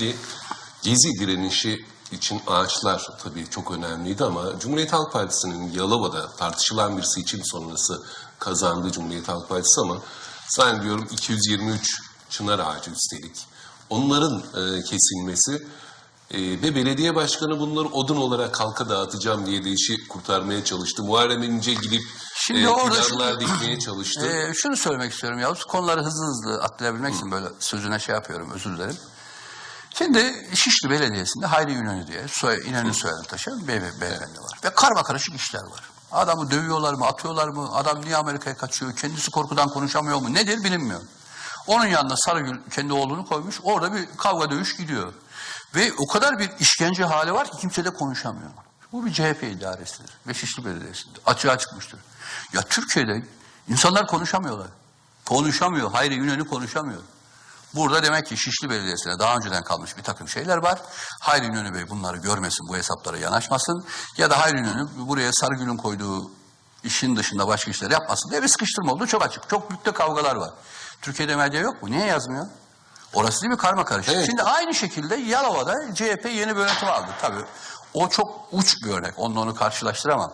Şimdi Gezi direnişi için ağaçlar tabii çok önemliydi ama Cumhuriyet Halk Partisi'nin Yalova'da tartışılan bir seçim sonrası kazandı Cumhuriyet Halk Partisi ama zannediyorum 223 çınar ağacı üstelik. Onların e, kesilmesi e, ve belediye başkanı bunları odun olarak halka dağıtacağım diye de işi kurtarmaya çalıştı. Muharrem İnce gidip Şimdi e, orada şunu- dikmeye çalıştı. Ee, şunu söylemek istiyorum Yavuz. Konuları hızlı hızlı atlayabilmek için böyle sözüne şey yapıyorum özür dilerim. Şimdi Şişli Belediyesi'nde Hayri İnönü diye soy, İnönü soyadını taşıyan bir bey- beyefendi var. Ve karma karışık işler var. Adamı dövüyorlar mı, atıyorlar mı? Adam niye Amerika'ya kaçıyor? Kendisi korkudan konuşamıyor mu? Nedir bilinmiyor. Onun yanına Sarıgül kendi oğlunu koymuş. Orada bir kavga dövüş gidiyor. Ve o kadar bir işkence hali var ki kimse de konuşamıyor. Bu bir CHP idaresidir. Ve Şişli Belediyesi'nde. Açığa çıkmıştır. Ya Türkiye'de insanlar konuşamıyorlar. Konuşamıyor. Hayri İnönü konuşamıyor. Burada demek ki Şişli Belediyesi'ne daha önceden kalmış bir takım şeyler var. Hayri İnönü Bey bunları görmesin, bu hesaplara yanaşmasın. Ya da Hayri İnönü buraya Sarıgül'ün koyduğu işin dışında başka işler yapmasın diye bir sıkıştırma oldu. Çok açık. Çok büyük de kavgalar var. Türkiye'de medya yok mu? Niye yazmıyor? Orası değil mi karma karışık. Evet. Şimdi aynı şekilde Yalova'da CHP yeni bir yönetim aldı. Tabii o çok uç bir örnek. Onunla onu karşılaştıramam.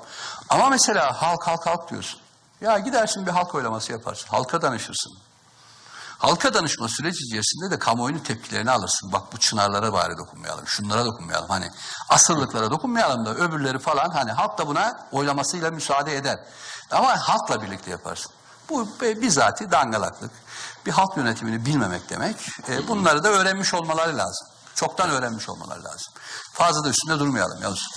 Ama mesela halk halk halk diyorsun. Ya gidersin bir halk oylaması yaparsın. Halka danışırsın. Halka danışma süreci içerisinde de kamuoyunun tepkilerini alırsın. Bak bu çınarlara bari dokunmayalım, şunlara dokunmayalım. Hani asırlıklara dokunmayalım da öbürleri falan hani halk da buna oylamasıyla müsaade eder. Ama halkla birlikte yaparsın. Bu bizatihi dangalaklık. Bir halk yönetimini bilmemek demek. E, bunları da öğrenmiş olmaları lazım. Çoktan öğrenmiş olmaları lazım. Fazla da üstünde durmayalım Yavuz.